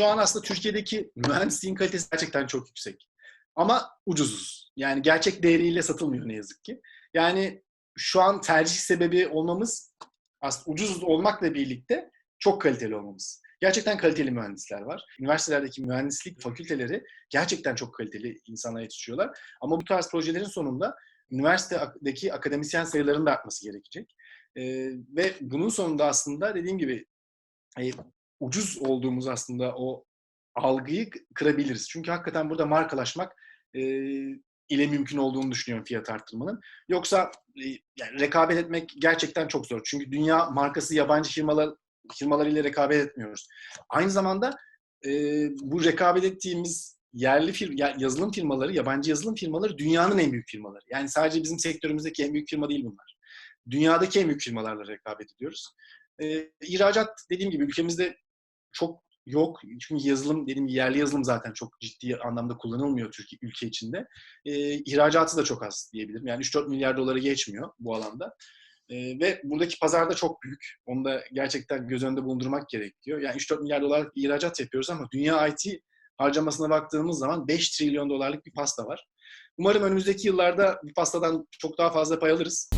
şu an aslında Türkiye'deki mühendisliğin kalitesi gerçekten çok yüksek. Ama ucuzuz. Yani gerçek değeriyle satılmıyor ne yazık ki. Yani şu an tercih sebebi olmamız aslında ucuz olmakla birlikte çok kaliteli olmamız. Gerçekten kaliteli mühendisler var. Üniversitelerdeki mühendislik fakülteleri gerçekten çok kaliteli insanlar yetiştiriyorlar. Ama bu tarz projelerin sonunda üniversitedeki akademisyen sayılarının da artması gerekecek. Ee, ve bunun sonunda aslında dediğim gibi e, ucuz olduğumuz aslında o algıyı kırabiliriz. Çünkü hakikaten burada markalaşmak e, ile mümkün olduğunu düşünüyorum fiyat arttırmanın. Yoksa e, yani rekabet etmek gerçekten çok zor. Çünkü dünya markası yabancı firmalar firmalarıyla rekabet etmiyoruz. Aynı zamanda e, bu rekabet ettiğimiz yerli fir yazılım firmaları, yabancı yazılım firmaları dünyanın en büyük firmaları. Yani sadece bizim sektörümüzdeki en büyük firma değil bunlar. Dünyadaki en büyük firmalarla rekabet ediyoruz. E, ihracat dediğim gibi ülkemizde çok yok. Çünkü yazılım gibi yerli yazılım zaten çok ciddi anlamda kullanılmıyor Türkiye ülke içinde. E, ihracatı da çok az diyebilirim. Yani 3-4 milyar doları geçmiyor bu alanda. E, ve buradaki pazar da çok büyük. Onu da gerçekten göz önünde bulundurmak gerekiyor. Yani 3-4 milyar bir ihracat yapıyoruz ama dünya IT harcamasına baktığımız zaman 5 trilyon dolarlık bir pasta var. Umarım önümüzdeki yıllarda bir pastadan çok daha fazla pay alırız.